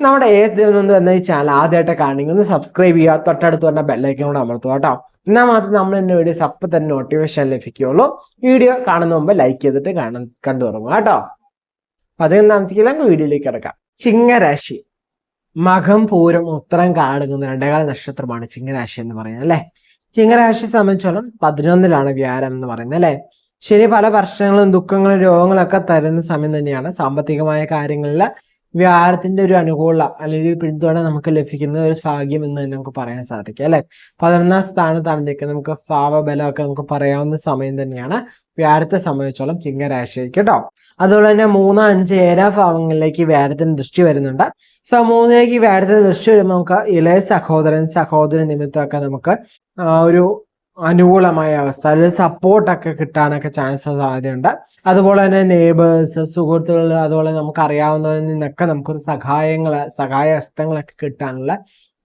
നമ്മുടെ ഏസ് ദിവസം എന്ന ഈ ചാനൽ ആദ്യമായിട്ട് കാണണമെങ്കിൽ ഒന്ന് സബ്സ്ക്രൈബ് ചെയ്യുക. തൊട്ടടുത്ത് തന്നെ ബെല്ലൈക്കൻ കൂടെ അമർത്തുക കേട്ടോ. എന്നാൽ മാത്രം നമ്മൾ എന്റെ വീഡിയോസ് അപ്പം തന്നെ നോട്ടിഫിക്കേഷൻ ലഭിക്കുകയുള്ളൂ. വീഡിയോ കാണുന്ന മുമ്പ് ലൈക്ക് ചെയ്തിട്ട് കാണാൻ കണ്ടു തുടങ്ങുക കേട്ടോ. അപ്പൊ അധികം താമസിക്കില്ല വീഡിയോയിലേക്ക് കിടക്കാം. ചിങ്ങരാശി. മകം പൂരം ഉത്തരം കാണുന്ന രണ്ടേകാല നക്ഷത്രമാണ് ചിങ്ങരാശി എന്ന് പറയുന്നത് അല്ലെ? ചിങ്ങരാശി സംബന്ധിച്ചോളം പതിനൊന്നിലാണ് വ്യാരം എന്ന് പറയുന്നത് അല്ലെ? ശരി പല പ്രശ്നങ്ങളും ദുഃഖങ്ങളും രോഗങ്ങളൊക്കെ തരുന്ന സമയം തന്നെയാണ് സാമ്പത്തികമായ കാര്യങ്ങളിൽ വ്യാഴത്തിന്റെ ഒരു അനുകൂല അല്ലെങ്കിൽ പിന്തുണ നമുക്ക് ലഭിക്കുന്ന ഒരു ഭാഗ്യം എന്ന് തന്നെ നമുക്ക് പറയാൻ സാധിക്കും അല്ലെ? പതിനൊന്നാം സ്ഥാനത്താണ് നിൽക്കുന്നത്. നമുക്ക് ഭാവബലമൊക്കെ നമുക്ക് പറയാവുന്ന സമയം തന്നെയാണ്. വ്യാഴത്തെ സംബന്ധിച്ചോളം ചിങ്ങരാശിക്ക് കേട്ടോ. അതുപോലെ തന്നെ മൂന്ന് അഞ്ച് ഏഴാം ഭാവങ്ങളിലേക്ക് വ്യാഴത്തിന് ദൃഷ്ടി വരുന്നുണ്ട്. സോ മൂന്നിലേക്ക് വ്യാഴത്തിന് ദൃഷ്ടി വരുമ്പോൾ നമുക്ക് ഇളയ സഹോദരൻ സഹോദരൻ നിമിത്തമൊക്കെ നമുക്ക് ഒരു അനുകൂലമായ അവസ്ഥ അല്ലെങ്കിൽ സപ്പോർട്ടൊക്കെ കിട്ടാനൊക്കെ ചാൻസ് സാധ്യതയുണ്ട്. അതുപോലെ തന്നെ നെയ്ബേഴ്സ് സുഹൃത്തുക്കൾ അതുപോലെ നമുക്ക് അറിയാവുന്നവരിൽ നിന്നൊക്കെ നമുക്കൊരു സഹായങ്ങൾ സഹായ ഹസ്തങ്ങളൊക്കെ കിട്ടാനുള്ള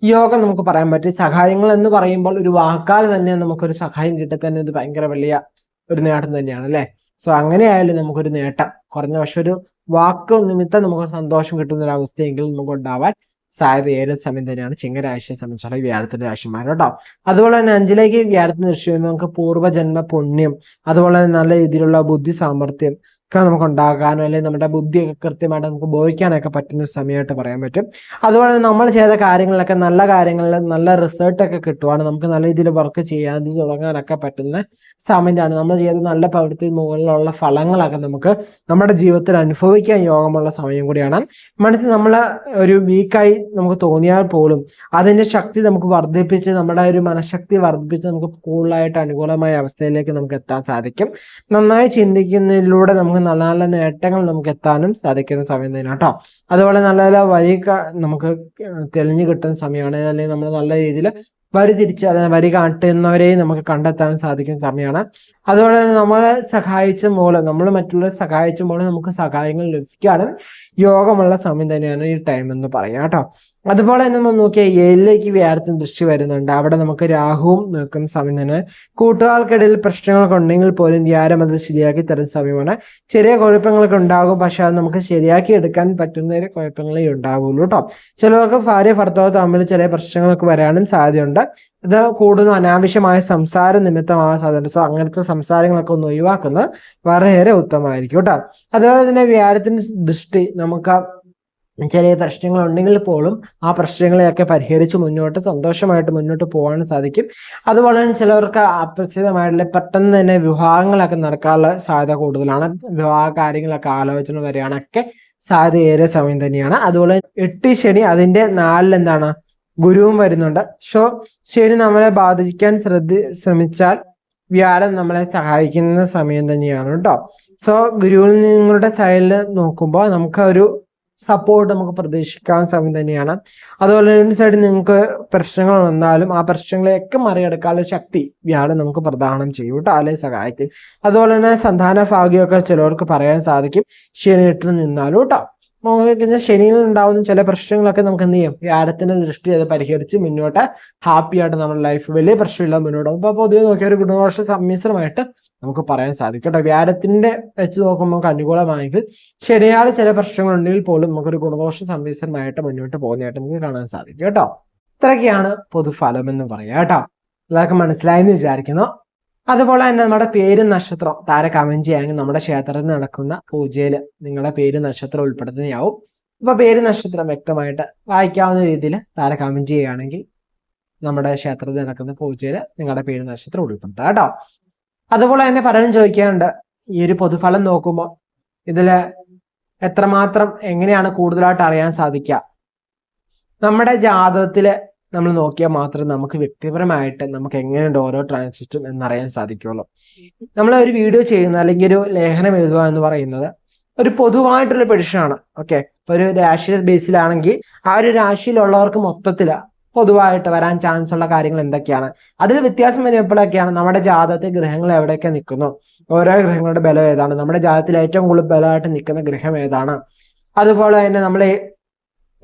യോഗം നമുക്ക് പറയാൻ പറ്റും. സഹായങ്ങൾ എന്ന് പറയുമ്പോൾ ഒരു വാക്കാൽ തന്നെ നമുക്കൊരു സഹായം കിട്ടി തന്നെ ഇത് ഭയങ്കര വലിയ ഒരു നേട്ടം തന്നെയാണ് അല്ലേ? സോ അങ്ങനെയായാലും നമുക്കൊരു നേട്ടം. കുറഞ്ഞ പക്ഷെ ഒരു വാക്ക് നിമിത്തം നമുക്ക് സന്തോഷം കിട്ടുന്ന ഒരു അവസ്ഥയെങ്കിലും നമുക്ക് ഉണ്ടാവാൻ സാധ്യത ഏത് സമയം തന്നെയാണ് ചിങ്ങരാശിയെ സംബന്ധിച്ചുള്ള വ്യാഴത്തിന്റെ രാശിമാർ കേട്ടോ. അതുപോലെ തന്നെ അഞ്ചിലേക്ക് വ്യാഴത്തിന് ദൃശ്യം നമുക്ക് പൂർവജന്മ പുണ്യം അതുപോലെ തന്നെ നല്ല രീതിയിലുള്ള ബുദ്ധി സാമർഥ്യം ഒക്കെ നമുക്ക് ഉണ്ടാകാനോ അല്ലെങ്കിൽ നമ്മുടെ ബുദ്ധിയൊക്കെ കൃത്യമായിട്ട് നമുക്ക് ഉപയോഗിക്കാനൊക്കെ പറ്റുന്ന സമയമായിട്ട് പറയാൻ പറ്റും. അതുപോലെ നമ്മൾ ചെയ്ത കാര്യങ്ങളിലൊക്കെ നല്ല കാര്യങ്ങളിൽ നല്ല റിസൾട്ടൊക്കെ കിട്ടുവാണ്. നമുക്ക് നല്ല രീതിയിൽ വർക്ക് ചെയ്യാൻ തുടങ്ങാനൊക്കെ പറ്റുന്ന സമയത്താണ് നമ്മൾ ചെയ്ത നല്ല പ്രവൃത്തി മുകളിലുള്ള ഫലങ്ങളൊക്കെ നമുക്ക് നമ്മുടെ ജീവിതത്തിൽ അനുഭവിക്കാൻ യോഗമുള്ള സമയം കൂടിയാണ്. മനസ്സിൽ നമ്മൾ ഒരു വീക്കായി നമുക്ക് തോന്നിയാൽ പോലും അതിന്റെ ശക്തി നമുക്ക് വർദ്ധിപ്പിച്ച് നമ്മുടെ ഒരു മനഃശക്തി വർദ്ധിപ്പിച്ച് നമുക്ക് കൂടുതലായിട്ട് അനുകൂലമായ അവസ്ഥയിലേക്ക് നമുക്ക് എത്താൻ സാധിക്കും. നന്നായി ചിന്തിക്കുന്നതിലൂടെ നമുക്ക് നല്ല നല്ല നേട്ടങ്ങൾ നമുക്ക് എത്താനും സാധിക്കുന്ന സമയം തന്നെയാണ് കേട്ടോ. അതുപോലെ നല്ല നല്ല വരി നമുക്ക് തെളിഞ്ഞു കിട്ടുന്ന സമയമാണ്. അല്ലെങ്കിൽ നമ്മൾ നല്ല രീതിയിൽ വരി തിരിച്ച് അല്ലെങ്കിൽ വരി കാട്ടുന്നവരെയും നമുക്ക് കണ്ടെത്താൻ സാധിക്കുന്ന സമയമാണ്. അതുപോലെ തന്നെ നമ്മളെ സഹായിച്ച മൂലം നമ്മൾ മറ്റുള്ളവരെ സഹായിച്ച മൂലം നമുക്ക് സഹായങ്ങൾ ലഭിക്കാനും യോഗമുള്ള സമയം തന്നെയാണ് ഈ ടൈം എന്ന് പറയാം കേട്ടോ. അതുപോലെ തന്നെ നമ്മൾ നോക്കിയാൽ ഏഴിലേക്ക് വ്യാഴത്തിന് ദൃഷ്ടി വരുന്നുണ്ട്. അവിടെ നമുക്ക് രാഹുവും നിൽക്കുന്ന സമയം തന്നെ. കൂട്ടുകാർക്കിടയിൽ പ്രശ്നങ്ങളൊക്കെ ഉണ്ടെങ്കിൽ പോലും വ്യാഴം അത് ശരിയാക്കി തരുന്ന സമയമാണ്. ചെറിയ കുഴപ്പങ്ങളൊക്കെ ഉണ്ടാകും. പക്ഷെ അത് നമുക്ക് ശരിയാക്കി എടുക്കാൻ പറ്റുന്ന ഒരു കുഴപ്പങ്ങളേ ഉണ്ടാവുള്ളൂ കേട്ടോ. ചിലവർക്ക് ഭാര്യ ഭർത്താവ് തമ്മിൽ ചെറിയ പ്രശ്നങ്ങളൊക്കെ വരാനും സാധ്യതയുണ്ട്. ഇത് കൂടുതലും അനാവശ്യമായ സംസാര നിമിത്തമാവാൻ സാധ്യതയുണ്ട്. സോ അങ്ങനത്തെ സംസാരങ്ങളൊക്കെ ഒന്ന് ഒഴിവാക്കുന്നത് വളരെയേറെ ഉത്തമമായിരിക്കും കേട്ടോ. അതുപോലെ തന്നെ വ്യാഴത്തിന്റെ ദൃഷ്ടി നമുക്ക് ചെറിയ പ്രശ്നങ്ങൾ ഉണ്ടെങ്കിൽ പോലും ആ പ്രശ്നങ്ങളെയൊക്കെ പരിഹരിച്ച് മുന്നോട്ട് സന്തോഷമായിട്ട് മുന്നോട്ട് പോകാൻ സാധിക്കും. അതുപോലെ തന്നെ ചിലവർക്ക് അപ്രസിദ്ധമായിട്ടുള്ള പെട്ടെന്ന് തന്നെ വിവാഹങ്ങളൊക്കെ നടക്കാനുള്ള സാധ്യത കൂടുതലാണ്. വിവാഹ കാര്യങ്ങളൊക്കെ ആലോചന വരികയാണൊക്കെ സാധ്യത ഏറെ സമയം തന്നെയാണ്. അതുപോലെ എട്ട് ശനി അതിന്റെ നാലിൽ എന്താണ്? ഗുരുവും വരുന്നുണ്ട്. സോ ശനി നമ്മളെ ബാധിക്കാൻ ശ്രദ്ധ ശ്രമിച്ചാൽ വ്യാഴം നമ്മളെ സഹായിക്കുന്ന സമയം തന്നെയാണ് കേട്ടോ. സോ ഗുരുവിൽ നിങ്ങളുടെ സൈഡിൽ നോക്കുമ്പോൾ നമുക്ക് ഒരു സപ്പോർട്ട് നമുക്ക് പ്രതീക്ഷിക്കാൻ സമയം തന്നെയാണ്. അതുപോലെ രണ്ട് സൈഡിൽ നിങ്ങൾക്ക് പ്രശ്നങ്ങൾ വന്നാലും ആ പ്രശ്നങ്ങളെയൊക്കെ മറികടക്കാനുള്ള ശക്തി വ്യാഴം നമുക്ക് പ്രദാനം ചെയ്യും കേട്ടോ. അല്ലെ സഹായിക്കും അതുപോലെ തന്നെ സന്താന ഭാഗ്യമൊക്കെ ചിലവർക്ക് പറയാൻ സാധിക്കും. ശനിയിട്ട് നിന്നാലും കേട്ടോ. കഴിഞ്ഞാൽ ശനിയിൽ ഉണ്ടാവുന്ന ചില പ്രശ്നങ്ങളൊക്കെ നമുക്ക് എന്ത് ചെയ്യും? വ്യാഴത്തിന്റെ ദൃഷ്ടി അത് പരിഹരിച്ച് മുന്നോട്ട് ഹാപ്പി ആയിട്ട് നമ്മുടെ ലൈഫ് വലിയ പ്രശ്നമില്ല മുന്നോട്ട്. അപ്പൊ പൊതുവെ നോക്കിയ ഒരു ഗുണദോഷ സമ്മിശ്രമായിട്ട് നമുക്ക് പറയാൻ സാധിക്കും കേട്ടോ വ്യാഴത്തിന്റെ വെച്ച് നോക്കുമ്പോൾ നമുക്ക് അനുകൂലമായെങ്കിൽ ശനിയാൽ ചില പ്രശ്നങ്ങളുണ്ടെങ്കിൽ പോലും നമുക്കൊരു ഗുണദോഷ സമ്മിശ്രമായിട്ട് മുന്നോട്ട് പോകുന്നതായിട്ട് നമുക്ക് കാണാൻ സാധിക്കും കേട്ടോ. ഇത്രയൊക്കെയാണ് പൊതുഫലം എന്ന് പറയാം കേട്ടോ. എല്ലാവർക്കും മനസ്സിലായെന്ന് വിചാരിക്കുന്നു. അതുപോലെ തന്നെ നമ്മുടെ പേരും നക്ഷത്രം. താര കമന്റ് നമ്മുടെ ക്ഷേത്രത്തിൽ നടക്കുന്ന പൂജയിൽ നിങ്ങളുടെ പേര് നക്ഷത്രം ഉൾപ്പെടുത്തുന്നതാവും. അപ്പൊ പേര് നക്ഷത്രം വ്യക്തമായിട്ട് വായിക്കാവുന്ന രീതിയിൽ താര കമന്റ് ചെയ്യുകയാണെങ്കിൽ നമ്മുടെ ക്ഷേത്രത്തിൽ നടക്കുന്ന പൂജയിൽ നിങ്ങളുടെ പേര് നക്ഷത്രം ഉൾപ്പെടുത്താം കേട്ടോ. അതുപോലെ തന്നെ പലരും ചോദിക്കാറുണ്ട് ഈ ഒരു പൊതുഫലം നോക്കുമ്പോൾ ഇതിൽ എത്രമാത്രം എങ്ങനെയാണ് കൂടുതലായിട്ട് അറിയാൻ സാധിക്കുക? നമ്മുടെ ജാതകത്തിൽ നമ്മൾ നോക്കിയാൽ മാത്രമേ നമുക്ക് വ്യക്തിപരമായിട്ട് നമുക്ക് എങ്ങനെയുണ്ട് ഓരോ ട്രാൻസിസ്റ്റും എന്നറിയാൻ സാധിക്കുള്ളൂ. നമ്മൾ ഒരു വീഡിയോ ചെയ്യുന്ന അല്ലെങ്കിൽ ഒരു ലേഖനം എഴുതുക എന്ന് പറയുന്നത് ഒരു പൊതുവായിട്ടുള്ള പെഡിഷനാണ് ഓക്കെ ഒരു രാശി ബേസിലാണെങ്കിൽ ആ ഒരു രാശിയിലുള്ളവർക്ക് മൊത്തത്തിൽ പൊതുവായിട്ട് വരാൻ ചാൻസ് ഉള്ള കാര്യങ്ങൾ എന്തൊക്കെയാണ്? അതിൽ വ്യത്യാസം വരുമ്പോഴൊക്കെയാണ് നമ്മുടെ ജാതകത്തിൽ ഗ്രഹങ്ങൾ എവിടെയൊക്കെ നിൽക്കുന്നു? ഓരോ ഗ്രഹങ്ങളുടെ ബലം ഏതാണ്? നമ്മുടെ ജാതകത്തിൽ ഏറ്റവും കൂടുതൽ ബലമായിട്ട് നിൽക്കുന്ന ഗ്രഹം ഏതാണ്? അതുപോലെ തന്നെ നമ്മൾ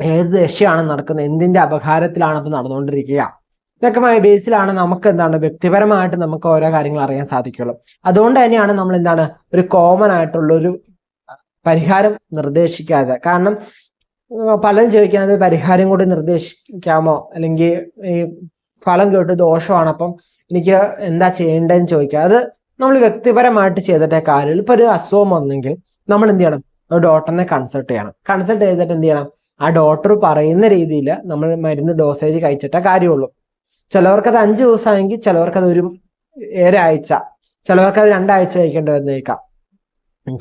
ഏത് ദശയാണ് നടക്കുന്നത്? എന്തിന്റെ അപകാരത്തിലാണ് ഇപ്പൊ നടന്നുകൊണ്ടിരിക്കുക? ഇതൊക്കെ ബേസിലാണ് നമുക്ക് എന്താണ് വ്യക്തിപരമായിട്ട് നമുക്ക് ഓരോ കാര്യങ്ങൾ അറിയാൻ സാധിക്കുള്ളൂ. അതുകൊണ്ട് തന്നെയാണ് നമ്മൾ എന്താണ് ഒരു കോമൺ ആയിട്ടുള്ള ഒരു പരിഹാരം നിർദ്ദേശിക്കാതെ. കാരണം പലരും ചോദിക്കാൻ പരിഹാരം കൂടി നിർദ്ദേശിക്കാമോ? അല്ലെങ്കിൽ ഈ ഫലം കേട്ട് ദോഷമാണ് അപ്പം എനിക്ക് എന്താ ചെയ്യേണ്ടതെന്ന് ചോദിക്കുക. അത് നമ്മൾ വ്യക്തിപരമായിട്ട് ചെയ്തിട്ടേ കാര്യമുള്ളൂ. ഇപ്പൊ ഒരു അസുഖം വന്നെങ്കിൽ നമ്മൾ എന്ത് ചെയ്യണം? ഡോക്ടറിനെ കൺസൾട്ട് ചെയ്യണം. കൺസൾട്ട് ചെയ്തിട്ട് എന്ത് ചെയ്യണം? ആ ഡോക്ടർ പറയുന്ന രീതിയിൽ നമ്മൾ മരുന്ന് ഡോസേജ് കഴിച്ചിട്ടേ കാര്യമുള്ളൂ. ചിലവർക്കത് അഞ്ച് ദിവസമാണെങ്കിൽ ചിലവർക്ക് അത് ഒരു ഒരാഴ്ച ചിലവർക്ക് അത് രണ്ടാഴ്ച കഴിക്കേണ്ടി വന്നേക്കാം.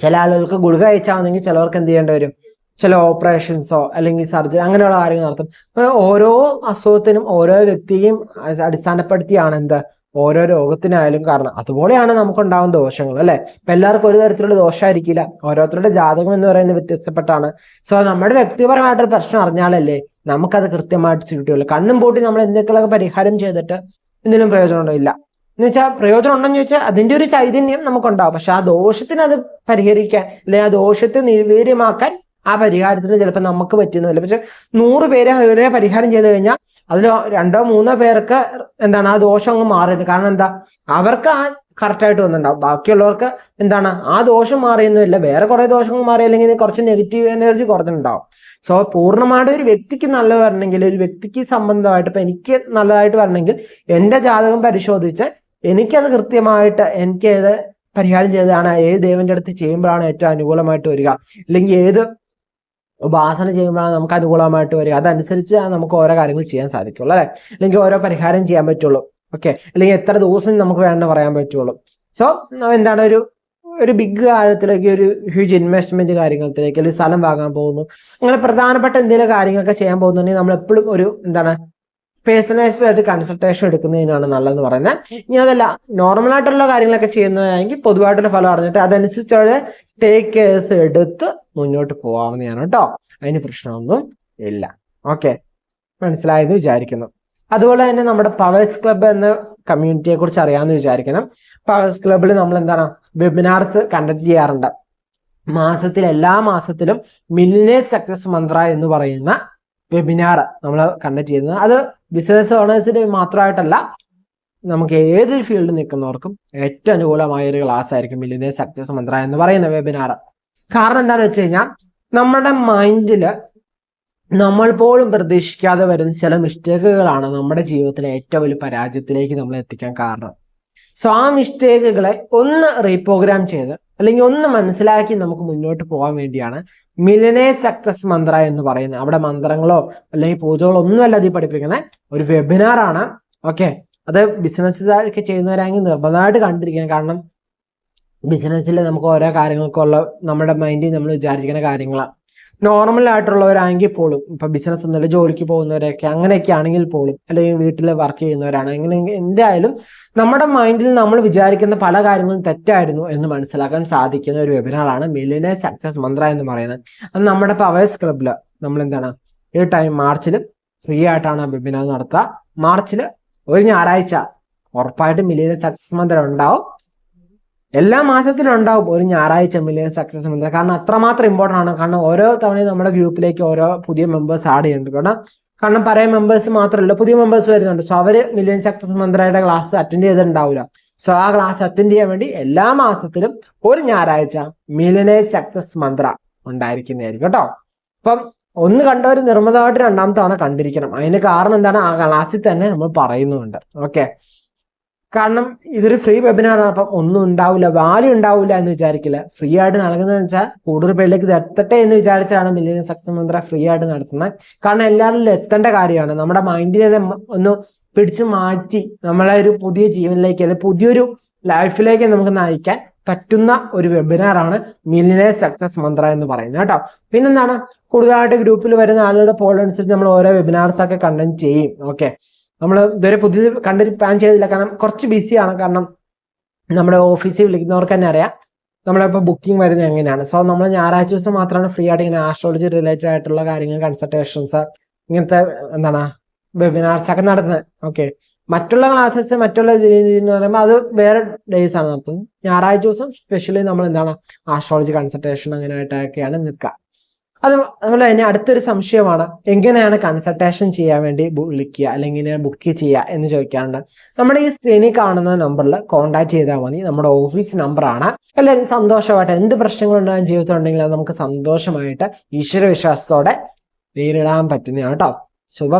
ചില ആളുകൾക്ക് ഗുളിക കഴിച്ചാണെങ്കിൽ ചിലവർക്ക് എന്ത് ചെയ്യേണ്ടി വരും? ചില ഓപ്പറേഷൻസോ അല്ലെങ്കിൽ സർജറി അങ്ങനെയുള്ള കാര്യങ്ങൾ നടത്തും. ഓരോ അസുഖത്തിനും ഓരോ വ്യക്തിയെയും അടിസ്ഥാനപ്പെടുത്തിയാണ് എന്ത്? ഓരോ രോഗത്തിനായാലും കാരണം. അതുപോലെയാണ് നമുക്കുണ്ടാവുന്ന ദോഷങ്ങൾ അല്ലെ? ഇപ്പൊ എല്ലാവർക്കും ഒരു തരത്തിലുള്ള ദോഷമായിരിക്കില്ല ഓരോരുത്തരുടെ ജാതകം എന്ന് പറയുന്നത് വ്യത്യസ്തപ്പെട്ടാണ്. സോ നമ്മുടെ വ്യക്തിപരമായിട്ടൊരു പ്രശ്നം അറിഞ്ഞാലല്ലേ നമുക്കത് കൃത്യമായിട്ട് ചുരുട്ടുള്ളൂ കണ്ണും പൂട്ടി നമ്മൾ എന്തൊക്കെയൊക്കെ പരിഹാരം ചെയ്തിട്ട് എന്തെങ്കിലും പ്രയോജനമുണ്ടോ? ഇല്ല. എന്ന് വെച്ചാൽ പ്രയോജനം ഉണ്ടെന്ന് ചോദിച്ചാൽ അതിന്റെ ഒരു ചൈതന്യം നമുക്കുണ്ടാവും. പക്ഷെ ആ ദോഷത്തിന് അത് പരിഹരിക്കാൻ അല്ലെങ്കിൽ ആ ദോഷത്തെ നിർവീര്യമാക്കാൻ ആ പരിഹാരത്തിന് ചിലപ്പോൾ നമുക്ക് പറ്റുന്നില്ല പക്ഷെ നൂറ് പേരെ ഒരേ പരിഹാരം ചെയ്ത് കഴിഞ്ഞാൽ അതിൽ രണ്ടോ മൂന്നോ പേർക്ക് എന്താണ് ആ ദോഷം അങ്ങ് മാറിയിട്ട് കാരണം എന്താ? അവർക്ക് ആ കറക്റ്റായിട്ട് വന്നിട്ടുണ്ടാവും. ബാക്കിയുള്ളവർക്ക് എന്താണ്? ആ ദോഷം മാറിയൊന്നുമില്ല. വേറെ കുറെ ദോഷങ്ങൾ മാറി അല്ലെങ്കിൽ കുറച്ച് നെഗറ്റീവ് എനർജി കുറഞ്ഞിട്ടുണ്ടാവും. സോ പൂർണമായിട്ട് ഒരു വ്യക്തിക്ക് നല്ല വരണമെങ്കിൽ ഒരു വ്യക്തിക്ക് സംബന്ധമായിട്ട് ഇപ്പൊ എനിക്ക് നല്ലതായിട്ട് വരണമെങ്കിൽ എന്റെ ജാതകം പരിശോധിച്ച് എനിക്കത് കൃത്യമായിട്ട് എനിക്ക് ഏത് പരിഹാരം ചെയ്തതാണ് ഏത് ദൈവന്റെ അടുത്ത് ചെയ്യുമ്പോഴാണ് ഏറ്റവും അനുകൂലമായിട്ട് വരിക. അല്ലെങ്കിൽ ഏത് ഉപാസന ചെയ്യുമ്പോഴാണ് നമുക്ക് അനുകൂലമായിട്ട് വരിക. അതനുസരിച്ച് നമുക്ക് ഓരോ കാര്യങ്ങൾ ചെയ്യാൻ സാധിക്കുള്ളൂ അല്ലെ? അല്ലെങ്കിൽ ഓരോ പരിഹാരം ചെയ്യാൻ പറ്റുള്ളൂ. ഓക്കെ? അല്ലെങ്കിൽ എത്ര ദിവസം നമുക്ക് വേണമെന്ന് പറയാൻ പറ്റുള്ളൂ. സോ എന്താണ് ഒരു ഒരു ബിഗ് കാര്യത്തിലേക്ക് ഒരു ഹ്യൂജ് ഇൻവെസ്റ്റ്മെന്റ് കാര്യങ്ങളിലേക്ക് അല്ലെങ്കിൽ സ്ഥലം വാങ്ങാൻ പോകുന്നു. അങ്ങനെ പ്രധാനപ്പെട്ട എന്തെങ്കിലും കാര്യങ്ങളൊക്കെ ചെയ്യാൻ പോകുന്നുണ്ടെങ്കിൽ നമ്മൾ എപ്പോഴും ഒരു എന്താണ് പേഴ്സണലൈസ്ഡ് ആയിട്ട് കൺസൾട്ടേഷൻ എടുക്കുന്നതിനാണ് നല്ലതെന്ന് പറയുന്നത്. ഇനി അതല്ല നോർമൽ ആയിട്ടുള്ള കാര്യങ്ങളൊക്കെ ചെയ്യുന്നതാണെങ്കിൽ പൊതുവായിട്ടുള്ള ഫലം അറിഞ്ഞിട്ട് അതനുസരിച്ചുള്ള ടേക്ക് കേസ് എടുത്ത് മുന്നോട്ട് പോവാവുന്നതാണ് കേട്ടോ. അതിന് പ്രശ്നമൊന്നും ഇല്ല. ഓക്കെ മനസ്സിലായെന്ന് വിചാരിക്കുന്നു. അതുപോലെ തന്നെ നമ്മുടെ പവേഴ്സ് ക്ലബ്ബ് എന്ന കമ്മ്യൂണിറ്റിയെ കുറിച്ച് അറിയാമെന്ന് വിചാരിക്കണം. പവേഴ്സ് ക്ലബ്ബിൽ നമ്മൾ എന്താണ്? വെബിനാർസ് കണ്ടക്ട് ചെയ്യാറുണ്ട്. മാസത്തിൽ എല്ലാ മാസത്തിലും മില്ലിനേഴ്സ് സക്സസ് മന്ത്ര എന്ന് പറയുന്ന വെബിനാർ നമ്മൾ കണ്ടക്ട് ചെയ്യുന്നത്. അത് ബിസിനസ് ഓണേഴ്സിന് മാത്രമായിട്ടല്ല നമുക്ക് ഏതൊരു ഫീൽഡിൽ നിൽക്കുന്നവർക്കും ഏറ്റവും അനുകൂലമായ ഒരു ക്ലാസ് ആയിരിക്കും മില്ലിനേഴ്സ് സക്സസ് മന്ത്ര എന്ന് പറയുന്ന വെബിനാർ കാരണം എന്താണെന്ന് വെച്ച് കഴിഞ്ഞാൽ നമ്മുടെ മൈൻഡിൽ നമ്മൾ പോലും പ്രതീക്ഷിക്കാതെ വരുന്ന ചില മിസ്റ്റേക്കുകളാണ് നമ്മുടെ ജീവിതത്തിലെ ഏറ്റവും വലിയ പരാജയത്തിലേക്ക് നമ്മൾ എത്തിക്കാൻ കാരണം. സോ ആ മിസ്റ്റേക്കുകളെ ഒന്ന് റീപ്രോഗ്രാം ചെയ്ത് അല്ലെങ്കിൽ ഒന്ന് മനസ്സിലാക്കി നമുക്ക് മുന്നോട്ട് പോകാൻ വേണ്ടിയാണ് മിലനെ സക്സസ് മന്ത്ര എന്ന് പറയുന്നത്. അവിടെ മന്ത്രങ്ങളോ അല്ലെങ്കിൽ പൂജകളോ ഒന്നുമല്ല അതിൽ പഠിപ്പിക്കുന്നത്. ഒരു വെബിനാർ ആണ്. ഓക്കെ അത് ബിസിനസ് ഒക്കെ ചെയ്യുന്നവരാണെങ്കിൽ നിർബന്ധമായിട്ട് കണ്ടിരിക്കണം. കാരണം ബിസിനസ്സിൽ നമുക്ക് ഓരോ കാര്യങ്ങൾക്കുള്ള നമ്മുടെ മൈൻഡിൽ നമ്മൾ വിചാരിക്കുന്ന കാര്യങ്ങളാണ് നോർമൽ ആയിട്ടുള്ളവരാണെങ്കിൽ പോലും ഇപ്പൊ ബിസിനസ് ഒന്നുമില്ല ജോലിക്ക് പോകുന്നവരൊക്കെ അങ്ങനെയൊക്കെ ആണെങ്കിൽ പോലും അല്ലെങ്കിൽ വീട്ടിൽ വർക്ക് ചെയ്യുന്നവരാണ് അങ്ങനെ എന്തായാലും നമ്മുടെ മൈൻഡിൽ നമ്മൾ വിചാരിക്കുന്ന പല കാര്യങ്ങളും തെറ്റായിരുന്നു എന്ന് മനസ്സിലാക്കാൻ സാധിക്കുന്ന ഒരു വെബിനാറാണ് മില്ലിനെ സക്സസ് മന്ത്ര എന്ന് പറയുന്നത്. അത് നമ്മുടെ പവേഴ്സ് ക്ലബിൽ നമ്മൾ എന്താണ് ഈ ടൈം മാർച്ചിൽ ഫ്രീ ആയിട്ടാണ് വെബിനാർ നടത്തുക. മാർച്ചിൽ ഒരു ഞായറാഴ്ച. ഉറപ്പായിട്ടും മില്ലിയൻ സക്സസ് മന്ത്ര ഉണ്ടാവും. എല്ലാ മാസത്തിലും ഉണ്ടാവും ഒരു ഞായറാഴ്ച മില്ലിയൻ സക്സസ് മന്ത്ര കാരണം അത്രമാത്രം ഇമ്പോർട്ടന്റ് ആണ്. കാരണം ഓരോ തവണയും നമ്മുടെ ഗ്രൂപ്പിലേക്ക് ഓരോ പുതിയ മെമ്പേഴ്സ് ആഡ് ചെയ്യുന്നുണ്ട്. കാരണം കാരണം പഴയ മെമ്പേഴ്സ് മാത്രമല്ല പുതിയ മെമ്പേഴ്സ് വരുന്നുണ്ട്. സോ അവർ മില്യൻ സക്സസ് മന്ത്രയുടെ ക്ലാസ് അറ്റൻഡ് ചെയ്തിട്ടുണ്ടാവില്ല. സോ ആ ക്ലാസ് അറ്റൻഡ് ചെയ്യാൻ വേണ്ടി എല്ലാ മാസത്തിലും ഒരു ഞായറാഴ്ച മില്യനെ സക്സസ് മന്ത്ര ഉണ്ടായിരിക്കുന്നതായിരിക്കും കേട്ടോ. അപ്പം ഒന്ന് കണ്ടവർ നിർമ്മതമായിട്ട് രണ്ടാമത്തെ തവണ കണ്ടിരിക്കണം. അതിന് കാരണം എന്താണ്? ആ ക്ലാസ്സിൽ തന്നെ നമ്മൾ പറയുന്നുണ്ട്. ഓക്കെ കാരണം ഇതൊരു ഫ്രീ വെബിനാറാണ് അപ്പം ഒന്നും ഉണ്ടാവില്ല വാല്യൂ ഉണ്ടാവില്ല എന്ന് വിചാരിക്കില്ല. ഫ്രീ ആയിട്ട് നൽകുന്നതെന്ന് വെച്ചാൽ കൂടുതൽ പേരിലേക്ക് ഇത് എത്തട്ടെ എന്ന് വിചാരിച്ചാണ് മില്യൻ സക്സസ് മന്ത്ര ഫ്രീ ആയിട്ട് നടത്തുന്നത്. കാരണം എല്ലാവരിലും എത്തേണ്ട കാര്യമാണ്. നമ്മുടെ മൈൻഡിനെ ഒന്ന് പിടിച്ചു മാറ്റി നമ്മളെ ഒരു പുതിയ ജീവനിലേക്ക് അല്ലെങ്കിൽ പുതിയൊരു ലൈഫിലേക്ക് നമുക്ക് നയിക്കാൻ പറ്റുന്ന ഒരു വെബിനാറാണ് മില്ലിനെ സക്സസ് മന്ത്ര എന്ന് പറയുന്നത് കേട്ടോ. പിന്നെന്താണ്? കൂടുതലായിട്ട് ഗ്രൂപ്പിൽ വരുന്ന ആളുകളുടെ പോൾ അനുസരിച്ച് നമ്മൾ ഓരോ വെബിനാർസ് ഒക്കെ കണ്ടന്റ് ചെയ്യും. ഓക്കെ നമ്മൾ ഇതുവരെ പുതിയത് കണ്ടന്റ് പ്ലാൻ ചെയ്തില്ല. കാരണം കുറച്ച് ബിസിയാണ് കാരണം നമ്മുടെ ഓഫീസിൽ വിളിക്കുന്നവർക്ക് തന്നെ അറിയാം. നമ്മളിപ്പോൾ ബുക്കിംഗ് വരുന്നത് എങ്ങനെയാണ്? സോ നമ്മൾ ഞായറാഴ്ച ദിവസം മാത്രമാണ് ഫ്രീ ആയിട്ട് ഇങ്ങനെ ആസ്ട്രോളജി റിലേറ്റഡ് ആയിട്ടുള്ള കാര്യങ്ങൾ കൺസൾട്ടേഷൻസ് ഇങ്ങനത്തെ എന്താണ് വെബിനാർസ് ഒക്കെ നടത്തുന്നത്. ഓക്കെ മറ്റുള്ള ക്ലാസ്സസ് മറ്റുള്ള എന്ന് പറയുമ്പോൾ അത് വേറെ ഡേയ്സ് ആണ്. നടത്തുന്നത് ഞായറാഴ്ച ദിവസം സ്പെഷ്യലി നമ്മൾ എന്താണ് ആസ്ട്രോളജി കൺസൾട്ടേഷൻ അങ്ങനെ അങ്ങനെയായിട്ടൊക്കെയാണ് നിൽക്കുക. അത് അതുപോലെ തന്നെ അടുത്തൊരു സംശയമാണ് എങ്ങനെയാണ് കൺസൾട്ടേഷൻ ചെയ്യാൻ വേണ്ടി വിളിക്കുക അല്ലെങ്കിൽ ബുക്ക് ചെയ്യുക എന്ന് ചോദിക്കാറുണ്ട്. നമ്മുടെ ഈ സ്ക്രീനിൽ കാണുന്ന നമ്പറിൽ കോൺടാക്ട് ചെയ്താൽ മതി. നമ്മുടെ ഓഫീസ് നമ്പറാണ് എല്ലാവരും സന്തോഷമായിട്ട് എന്ത് പ്രശ്നങ്ങളുണ്ടാകും ജീവിതത്തിലുണ്ടെങ്കിൽ അത് നമുക്ക് സന്തോഷമായിട്ട് ഈശ്വരവിശ്വാസത്തോടെ നേരിടാൻ പറ്റുന്നതാണ് കേട്ടോ ശുഭ.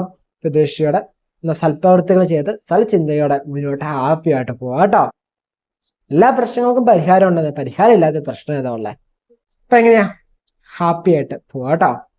സൽപ്രവൃത്തികൾ ചെയ്ത് സൽചിന്തയോടെ മുന്നോട്ട് ഹാപ്പി ആയിട്ട് പോവാം കേട്ടോ. എല്ലാ പ്രശ്നങ്ങൾക്കും പരിഹാരം ഉണ്ടെന്ന് പരിഹാരം ഇല്ലാത്ത പ്രശ്നം ഏതാ ഉള്ളത് അപ്പൊ എങ്ങനെയാ? ഹാപ്പി ആയിട്ട് പോവാം കേട്ടോ.